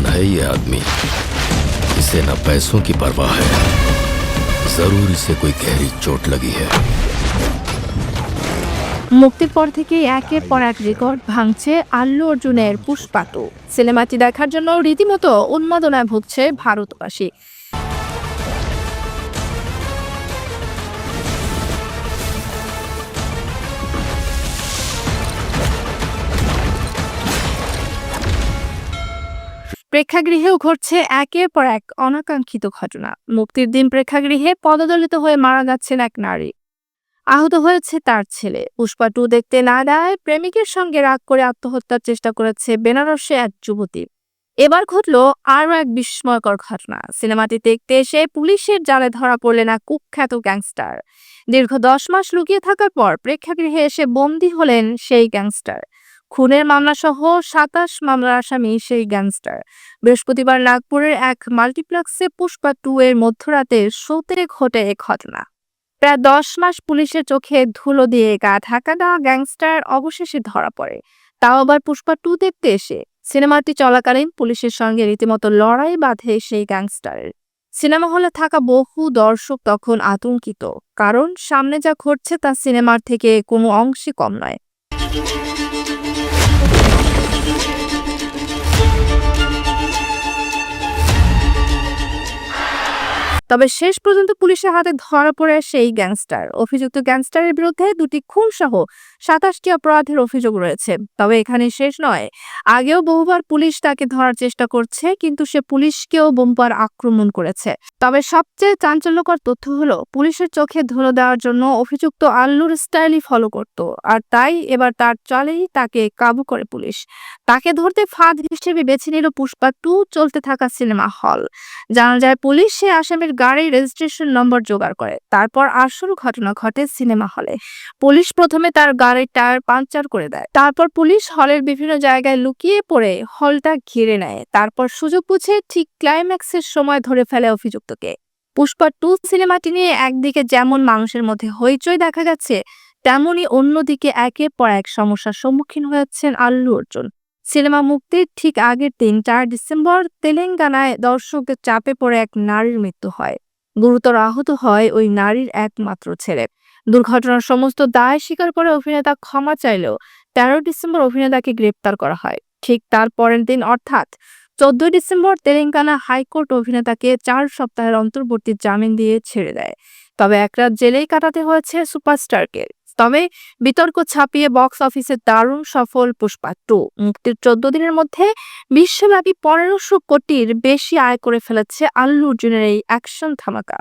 कौन है ये आदमी इसे न पैसों की परवाह है जरूर इसे कोई गहरी चोट लगी है মুক্তির পর থেকে একের পর এক রেকর্ড ভাঙছে আল্লু অর্জুনের পুষ্পাটু সিনেমাটি দেখার জন্য রীতিমতো উন্মাদনায় ভুগছে ভারতবাসী প্রেক্ষাগৃহেও ঘটছে একের পর এক অনাকাঙ্ক্ষিত ঘটনা। মুক্তির দিন প্রেক্ষাগৃহে পদদলিত হয়ে মারা যাচ্ছেন এক নারী। আহত হয়েছে তার ছেলে। পুষ্পা টু দেখতে না দেয় প্রেমিকের সঙ্গে রাগ করে আত্মহত্যার চেষ্টা করেছে বেনারসে এক যুবতী। এবার ঘটলো আরও এক বিস্ময়কর ঘটনা। সিনেমাটি দেখতে এসে পুলিশের জালে ধরা পড়লেন এক কুখ্যাত গ্যাংস্টার। দীর্ঘ দশ মাস লুকিয়ে থাকার পর প্রেক্ষাগৃহে এসে বন্দী হলেন সেই গ্যাংস্টার। খুনের মামলা সহ সাতাশ মামলার আসামি সেই গ্যাংস্টার। বৃহস্পতিবার নাগপুরের এক মাল্টিপ্লেক্সে পুষ্পা টু এর মধ্যরাতে শোতে ঘটে এ ঘটনা। প্রায় দশ মাস পুলিশের চোখে ধুলো দিয়ে গা ঢাকা দেওয়া গ্যাংস্টার অবশেষে ধরা পড়ে। তাও আবার পুষ্পা টু দেখতে এসে সিনেমাটি চলাকালীন পুলিশের সঙ্গে রীতিমতো লড়াই বাঁধে সেই গ্যাংস্টারের সিনেমা হলে থাকা বহু দর্শক তখন আতঙ্কিত, কারণ সামনে যা ঘটছে তা সিনেমার থেকে কোনো অংশে কম নয়। তবে শেষ পর্যন্ত পুলিশের হাতে ধরা পড়ে সেই গ্যাংস্টার। অভিযুক্ত গ্যাংস্টারের বিরুদ্ধে দুটি খুন সহ সাতাশটি অপরাধের অভিযোগ রয়েছে। তবে এখানে শেষ নয়। আগেও বহুবার পুলিশ তাকে ধরার চেষ্টা করছে, কিন্তু সে পুলিশকেও বোমবার আক্রমণ করেছে। তবে সবচেয়ে চাঞ্চল্যকর তথ্য হলো, পুলিশের চোখে ধুলো দেওয়ার জন্য অভিযুক্ত আল্লুর স্টাইলই ফলো করত, আর তাই এবার তার চলেই তাকে কাবু করে পুলিশ। তাকে ধরতে ফাঁদ হিসেবে বেছে নিল পুষ্পা টু চলতে থাকা সিনেমা হল। জানা যায় পুলিশ সে আসামির গাড়ির রেজিস্ট্রেশন নম্বর জোগাড় করে। তারপর আসল ঘটনা ঘটে সিনেমা হলে। পুলিশ প্রথমে তার গাড়ির টায়ার পাংচার করে দেয়। তারপর পুলিশ হলের বিভিন্ন জায়গায় লুকিয়ে পড়ে হলটা ঘিরে নেয়। তারপর সুযোগ বুঝে ঠিক ক্লাইম্যাক্সের সময় ধরে ফেলে অভিযুক্তকে। পুষ্পা টু সিনেমাটি নিয়ে একদিকে যেমন মানুষের মধ্যে হইচই দেখা যাচ্ছে, তেমনি অন্যদিকে একের পর এক সমস্যার সম্মুখীন হয়েছেন আল্লু অর্জুন। সিনেমা মুক্তির ঠিক আগের দিন, চার ডিসেম্বর, তেলেঙ্গানায় দর্শকের চাপে পড়ে এক নারীর মৃত্যু হয়। গুরুতর আহত হয় ওই নারীর একমাত্র ছেলে। দুর্ঘটনার সমস্ত দায় স্বীকার করে অভিনেতা ক্ষমা চাইলেও তেরো ডিসেম্বর অভিনেতাকে গ্রেপ্তার করা হয়। ঠিক তার পরের দিন, অর্থাৎ চোদ্দই ডিসেম্বর, তেলেঙ্গানা হাইকোর্ট অভিনেতাকে চার সপ্তাহের অন্তর্বর্তী জামিন দিয়ে ছেড়ে দেয়। তবে এক রাত জেলেই কাটাতে হয়েছে সুপারস্টারকে। তবে বিতর্ক ছাপিয়ে বক্স অফিসে দারুণ সফল পুষ্পা টু। মুক্তির চোদ্দ দিনের মধ্যে বিশ্বব্যাপী পনেরোশো কোটির বেশি আয় করে ফেলেছে আল্লু অর্জুনের এই অ্যাকশন ধামাকা।